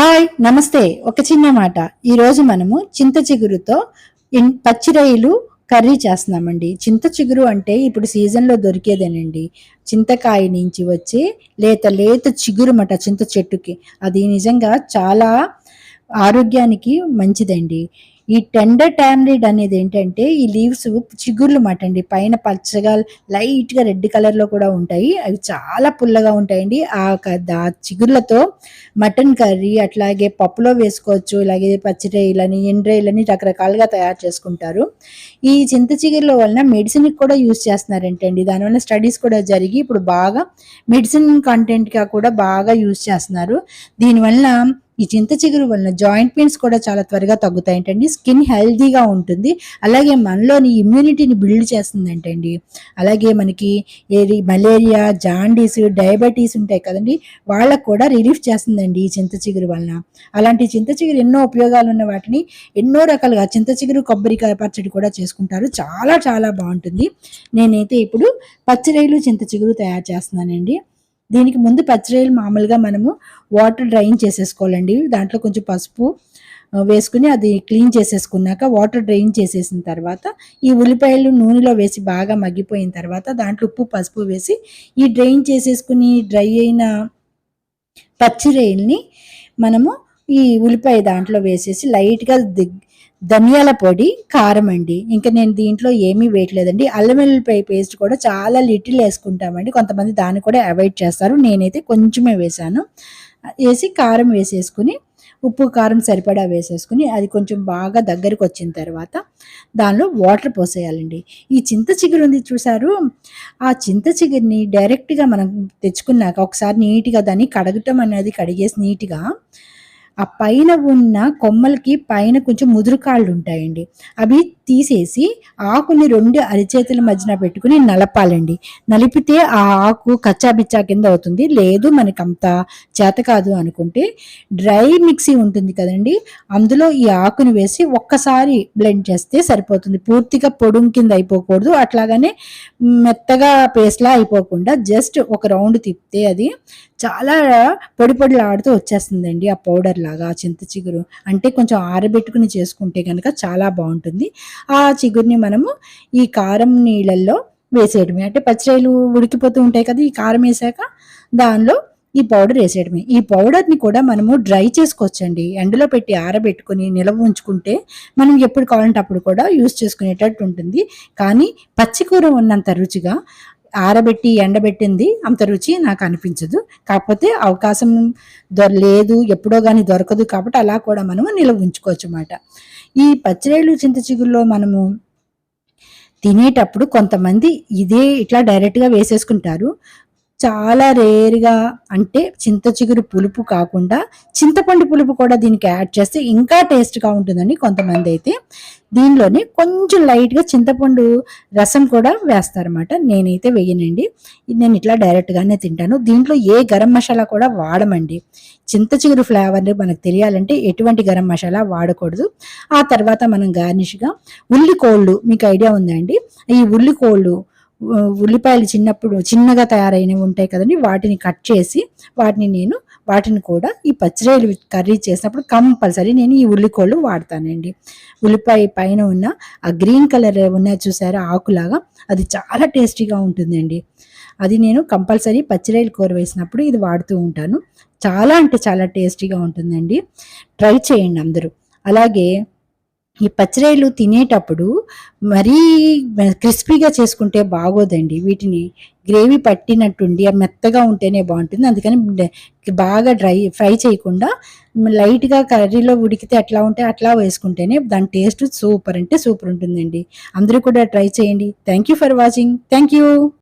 Hi నమస్తే. ఒక చిన్న మాట. ఈరోజు మనము చింత చిగురుతో ఇన్- పచ్చి రొయ్యలు కర్రీ చేస్తున్నామండి. చింత చిగురు అంటే ఇప్పుడు సీజన్లో దొరికేదేనండి. చింతకాయ నుంచి వచ్చే లేత లేత చిగురు మాట చింత చెట్టుకి. అది నిజంగా చాలా ఆరోగ్యానికి మంచిదండి. ఈ టెండర్ టామ్రిడ్ అనేది ఏంటంటే ఈ లీవ్స్ చిగుర్లు మాట అండి. పైన పచ్చగా లైట్గా రెడ్ కలర్లో కూడా ఉంటాయి. అవి చాలా పుల్లగా ఉంటాయండి. ఆ క- చిగుర్లతో మటన్ కర్రీ అట్లాగే పప్పులో వేసుకోవచ్చు. ఇలాగే పచ్చిరేయలని ఎండ్రేయలని రకరకాలుగా తయారు చేసుకుంటారు. ఈ చింత చిగురుల వలన మెడిసిన్ కూడా యూజ్ చేస్తున్నారంటండి. దానివల్ల స్టడీస్ కూడా జరిగి ఇప్పుడు బాగా మెడిసిన్ కంటెంట్గా కూడా బాగా యూజ్ చేస్తున్నారు. దీనివల్ల ఈ చింత చిగురు వలన జాయింట్ పెయిన్స్ కూడా చాలా త్వరగా తగ్గుతాయంటండి. స్కిన్ హెల్దీగా ఉంటుంది. అలాగే మనలోని ఇమ్యూనిటీని బిల్డ్ చేస్తుందంటండి. అలాగే మనకి ఏది మలేరియా జాండీస్ డయాబెటీస్ ఉంటాయి కదండి. వాళ్ళకు కూడా రిలీఫ్ చేస్తుందండి ఈ చింత చిగురు వలన. అలాంటి చింత చిగురు ఎన్నో ఉపయోగాలు ఉన్న వాటిని ఎన్నో రకాలుగా చింత చిగురు కొబ్బరికాయ పచ్చడి కూడా చేసుకుంటారు. చాలా చాలా బాగుంటుంది. నేనైతే ఇప్పుడు పచ్చిరైలు చింత చిగురు తయారు చేస్తున్నానండి. దీనికి ముందు పచ్చిరొయ్యలు మామూలుగా మనము వాటర్ డ్రైన్ చేసేసుకోవాలండి. దాంట్లో కొంచెం పసుపు వేసుకుని అది క్లీన్ చేసేసుకున్నాక వాటర్ డ్రైన్ చేసేసిన తర్వాత ఈ ఉల్లిపాయలు నూనెలో వేసి బాగా మగ్గిపోయిన తర్వాత దాంట్లో ఉప్పు పసుపు వేసి ఈ డ్రైన్ చేసేసుకుని డ్రై అయిన పచ్చిరొయ్యల్ని మనము ఈ ఉల్లిపాయ దాంట్లో వేసేసి లైట్గా దిగ్ ధనియాల పొడి కారం అండి. ఇంకా నేను దీంట్లో ఏమీ వేయట్లేదండి. అల్లం వెల్లుల్లిపాయ పేస్ట్ కూడా చాలా లిటిల్ వేసుకుంటామండి. కొంతమంది దాన్ని కూడా అవాయిడ్ చేస్తారు. నేనైతే కొంచెమే వేసాను వేసి కారం వేసేసుకుని ఉప్పు కారం సరిపడా వేసేసుకుని అది కొంచెం బాగా దగ్గరికి వచ్చిన తర్వాత దానిలో వాటర్ పోసేయాలండి. ఈ చింత చిగురు ఉంది చూసారు ఆ చింత చిగురిని డైరెక్ట్గా మనం తెచ్చుకున్నాక ఒకసారి నీట్గా దాన్ని కడగటం అనేది కడిగేసి నీట్గా ఆ పైన ఉన్న కొమ్మలకి పైన కొంచెం ముదురు కాళ్ళు ఉంటాయండి. అవి తీసేసి ఆకుని రెండు అరిచేతుల మధ్యన పెట్టుకుని నలపాలండి. నలిపితే ఆ ఆకు కచ్చా బిచ్చా కింద అవుతుంది. లేదు మనకు అంత చేత కాదు అనుకుంటే డ్రై మిక్సీ ఉంటుంది కదండి. అందులో ఈ ఆకుని వేసి ఒక్కసారి బ్లెండ్ చేస్తే సరిపోతుంది. పూర్తిగా పొడుం కింద అయిపోకూడదు. అట్లాగనే మెత్తగా పేస్ట్లా అయిపోకుండా జస్ట్ ఒక రౌండ్ తిప్పితే అది చాలా పొడి పొడిలాడుతూ వచ్చేస్తుందండి ఆ పౌడర్ లాగా చింత చిగురు. అంటే కొంచెం ఆరబెట్టుకుని చేసుకుంటే కనుక చాలా బాగుంటుంది. ఆ చిగురిని మనము ఈ కారం నీళ్ళల్లో వేసేయడమే. అంటే పచ్చిరాయలు ఉడికిపోతూ ఉంటాయి కదా ఈ కారం వేసాక దానిలో ఈ పౌడర్ వేసేయడమే. ఈ పౌడర్ని కూడా మనము డ్రై చేసుకోవచ్చండి. ఎండలో పెట్టి ఆరబెట్టుకొని నిల్వ ఉంచుకుంటే మనం ఎప్పుడు కావాలంటే అప్పుడు కూడా యూస్ చేసుకునేటట్టు ఉంటుంది. కానీ పచ్చికూర ఉన్నంత రుచిగా ఆరబెట్టి ఎండబెట్టింది. అంత రుచి నాకు అనిపించదు కాకపోతే అవకాశం దొర లేదు ఎప్పుడో కానీ దొరకదు కాబట్టి అలా కూడా మనము నిల్వ ఉంచుకోవచ్చు అన్నమాట ఈ పచ్చిరేళ్ళు చింత చిగురులో మనము తినేటప్పుడు కొంతమంది ఇదే ఇట్లా డైరెక్ట్గా వేసేసుకుంటారు. చాలా రేరుగా అంటే చింత చిగురు పులుపు కాకుండా చింతపండు పులుపు కూడా దీనికి యాడ్ చేస్తే ఇంకా టేస్ట్గా ఉంటుందండి కొంతమంది అయితే. దీనిలోనే కొంచెం లైట్గా చింతపండు రసం కూడా వేస్తారన్నమాట. నేనైతే వేయనండి. నేను ఇట్లా డైరెక్ట్గానే తింటాను. దీంట్లో ఏ గరం మసాలా కూడా వాడమండి. చింత చిగురు ఫ్లేవర్ మనకు తెలియాలంటే ఎటువంటి గరం మసాలా వాడకూడదు. ఆ తర్వాత మనం గార్నిష్గా ఉల్లికోళ్ళు మీకు ఐడియా ఉందండి ఈ ఉల్లికోళ్ళు ఉల్లిపాయలు చిన్నప్పుడు చిన్నగా తయారైనవి ఉంటాయి కదండి వాటిని కట్ చేసి వాటిని నేను వాటిని కూడా ఈ పచ్చిరేలు కర్రీ చేసినప్పుడు కంపల్సరీ నేను ఈ ఉల్లికోళ్ళు వాడతానండి. ఉల్లిపాయ పైన ఉన్న ఆ గ్రీన్ కలర్ ఉన్న చూసారా ఆకులాగా అది చాలా టేస్టీగా ఉంటుందండి. అది నేను కంపల్సరీ పచ్చిరాయలు కూర వేసినప్పుడు ఇది వాడుతూ ఉంటాను. చాలా అంటే చాలా టేస్టీగా ఉంటుందండి. ట్రై చేయండి అందరూ. అలాగే ఈ పచ్చిరాయలు తినేటప్పుడు మరీ క్రిస్పీగా చేసుకుంటే బాగోదండి. వీటిని గ్రేవీ పట్టినట్టుండి మెత్తగా ఉంటేనే బాగుంటుంది. అందుకని బాగా డ్రై ఫ్రై చేయకుండా లైట్గా కర్రీలో ఉడికితే ఎట్లా ఉంటే అట్లా వేసుకుంటేనే దాని టేస్ట్ సూపర్ అంటే సూపర్ ఉంటుందండి. అందరూ కూడా ట్రై చేయండి. Thank you for watching. Thank you